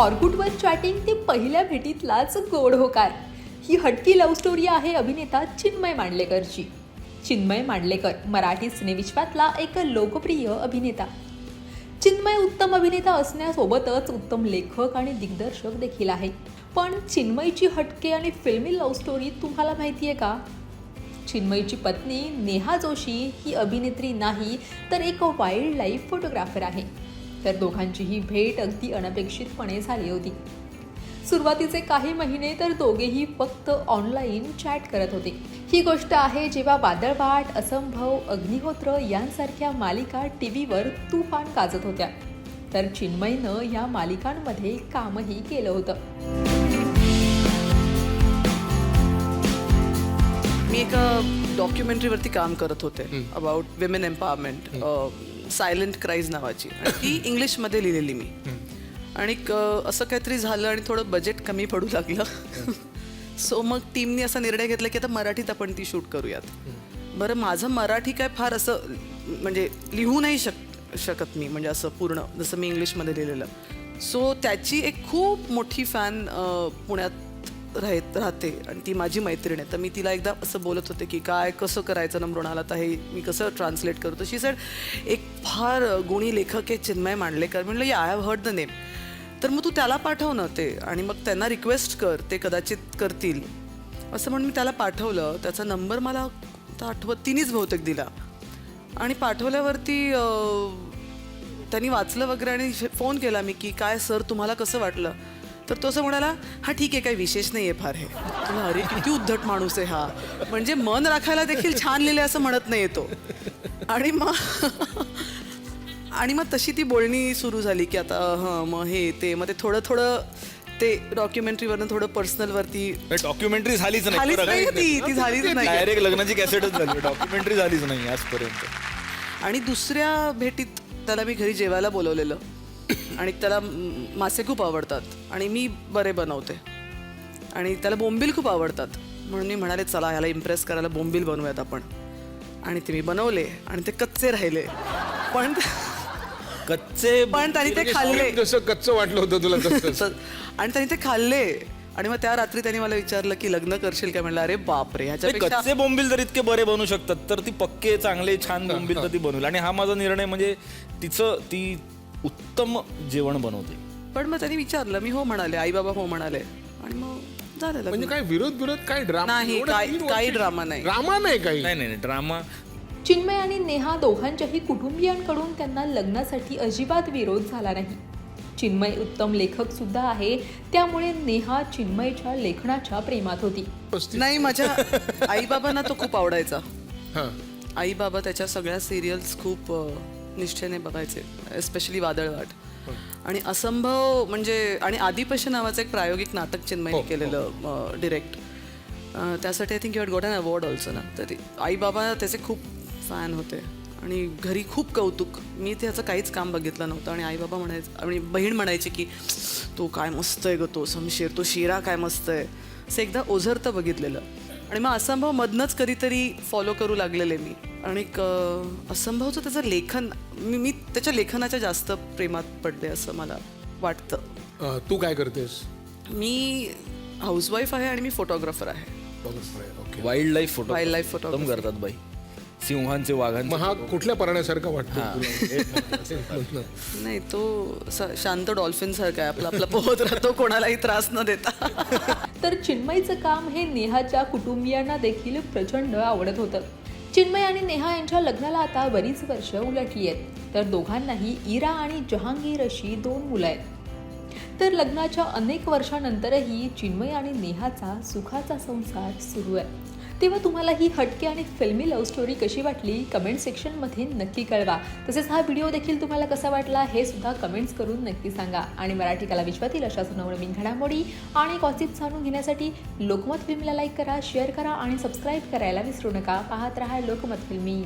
ऑर्कुटवर chatting ते पहिल्या भेटीतलाच गोड होकार. ही हटकी लव्ह स्टोरी आहे अभिनेता चिन्मय मांडलेकरची. चिन्मय मांडलेकर मराठी सिनेविश्वातला एक लोकप्रिय अभिनेता. चिन्मय उत्तम अभिनेता असण्यासोबतच उत्तम लेखक आणि दिग्दर्शक देखील आहे पण चिन्मयची हटके आणि फिल्मी लव्ह स्टोरी तुम्हाला माहिती आहे का? चिन्मयची पत्नी नेहा जोशी ही अभिनेत्री नाही तर एक वाईल्ड लाईफ फोटोग्राफर आहे. तर दोघांची ही भेट अगदी अनपेक्षितपणे झाली होती. सुरुवातीचे काही महिने तर दोघेही फक्त ऑनलाईन चॅट करत होते. ही गोष्ट आहे जेव्हा वादळवाट असंभव अग्निहोत्र यांसारख्या मालिका टी व्हीवर तुफान गाजत होत्या. तर चिन्मयनं या मालिकांमध्ये कामही केलं होतं. मी एका डॉक्युमेंटरीवरती काम करत होते about women empowerment silent cries नावाची. आणि ती इंग्लिशमध्ये लिहिलेली मी. आणि असं काहीतरी झालं आणि थोडं बजेट कमी पडू लागलं. सो मग टीमनी असा निर्णय घेतला की आता मराठीत आपण ती शूट करूयात. बरं माझं मराठी काय फार असं म्हणजे लिहू नाही शक शकत मी म्हणजे असं पूर्ण जसं मी इंग्लिशमध्ये लिहिलेलं. सो त्याची एक खूप मोठी फॅन पुण्यात राहत राहते आणि ती माझी मैत्रीण आहे. तर मी तिला एकदा असं बोलत होते की काय कसं करायचं ना मृणाला तर हे मी कसं ट्रान्सलेट करतो शी सर एक फार गुणी लेखक आहे चिन्मय मांडलेकर. म्हणलं या I have heard the name तर मग तू त्याला पाठव ना ते आणि मग त्यांना रिक्वेस्ट कर ते कदाचित करतील. असं म्हणून मी त्याला पाठवलं. त्याचा नंबर मला आता आठवत तिनेच बहुतेक दिला. आणि पाठवल्यावरती त्यांनी वाचलं वगैरे आणि फोन केला मी की काय सर तुम्हाला कसं वाटलं? तर तो असं म्हणाला हा ठीक आहे काही विशेष नाही आहे फार हे. तुला अरे किती उद्धट माणूस आहे हा. म्हणजे मन राखायला देखील छान लिहिले असं म्हणत नाही तो. आणि मग आणि मग तशी ती बोलणी सुरू झाली की आता हां मग हे ते. मग ते थोडं थोडं ते डॉक्युमेंटरीवरनं थोडं पर्सनलवरती डॉक्युमेंटरी झालीच झालीच नाही ती ती झालीच नाही. डायरेक्ट लग्नाची कॅसेटच झाली. डॉक्युमेंटरी झालीच नाही आजपर्यंत. आणि दुसऱ्या भेटीत त्याला मी घरी जेवायला बोलवलेलं. आणि त्याला मासे खूप आवडतात. आणि मी बरे बनवते. आणि त्याला बोंबील खूप आवडतात. म्हणून मी म्हणाले चला ह्याला इम्प्रेस करायला बोंबील बनवूयात आपण. आणि ते मी बनवले आणि ते कच्चे राहिले. पण कच्चे पण त्यांनी ते खाल्ले. जसं कच्चं वाटलं होतं तुला आणि त्यांनी ते खाल्ले. आणि मग त्या रात्री त्यांनी मला विचारलं की लग्न करशील काय? म्हणलं अरे बापरे ह्याच्यापेक्षा कच्चे बोंबील जर इतके बरे बनू शकतात तर ती पक्के चांगले छान बोंबील तर ती बनवेल आणि हा माझा निर्णय म्हणजे तिचं ती उत्तम जेवण बनवते. पण मग त्यांनी विचारलं मी हो म्हणाले आई बाबा हो म्हणाले. आणि मग झालं लग्न. म्हणजे काय विरोध विरोध काय ड्रामा नाही, काही ड्रामा नाही. ड्रामा नाही काही. नाही नाही ड्रामा चिन्मय आणि नेहा दोघांच्याही कुटुंबियांकडून त्यांना लग्नासाठी अजिबात विरोध झाला नाही. चिन्मय उत्तम लेखक सुद्धा आहे त्यामुळे नेहा चिन्मयच्या लेखनाच्या प्रेमात होती. नाही माझ्या आई बाबांना तो खूप आवडायचा. हा. आई बाबा त्याच्या सगळ्या सिरियल्स खूप अ, निष्ठेने बघायचे एस्पेशली वादळवाट. आणि असंभव म्हणजे आणि आदिपश नावाचं एक प्रायोगिक नाटक चिन्मयने केलेलं डिरेक्ट त्यासाठी I think you had got an award also ना? तर आई बाबा त्याचे खूप फॅन होते. आणि घरी खूप कौतुक. मी त्याचं काहीच काम बघितलं नव्हतं. आणि आई बाबा म्हणायचं आणि बहीण म्हणायची की तो काय मस्त आहे ग तो समशेर तो शिरा काय मस्त आहे. असं एकदा ओझरतं बघितलेलं. आणि मग असंभव मधनंच कधीतरी फॉलो करू लागलेले मी. आणि असंभवचं त्याचं लेखन मी मी त्याच्या लेखनाच्या जास्त प्रेमात पडले असं मला वाटतं. तू काय करतेस? मी हाऊसवाईफ आहे आणि मी फोटोग्राफर आहे. Okay wildlife photo Wildlife उत्तम photography. करतात बाई. सिंहांचे वाघांचे मग हा कुठल्या प्राण्यासारखा वाटतो तुला? नाही तो स- शांत डॉल्फिन सारखा आहे. आपला आपला पोहत राहतो कोणालाही त्रास न देता. तर चिन्मयचं काम हे नेहाच्या कुटुंबियांना देखील प्रचंड आवडत होतं. चिन्मय आणि नेहा यांच्या लग्नाला आता बरीच वर्ष उलटली आहेत. तर दोघांनाही इरा आणि जहांगीर अशी दोन मुलं आहेत. तर लग्नाच्या अनेक वर्षानंतरही चिन्मय आणि नेहाचा सुखाचा संसार सुरू आहे. तेव्हा तुम्हाला ही हटके आणि फिल्मी लव्ह स्टोरी कशी वाटली कमेंट सेक्शनमध्ये नक्की कळवा. तसेच हा व्हिडिओ देखील तुम्हाला कसा वाटला हे सुद्धा कमेंट्स करून नक्की सांगा. आणि मराठी कला विश्वातील अशाच नवनवीन घडामोडी आणि गॉसिप जाणून घेण्यासाठी लोकमत फिल्मला लाईक करा शेअर करा आणि सबस्क्राईब करायला विसरू नका. पाहत रहा लोकमत फिल्मी.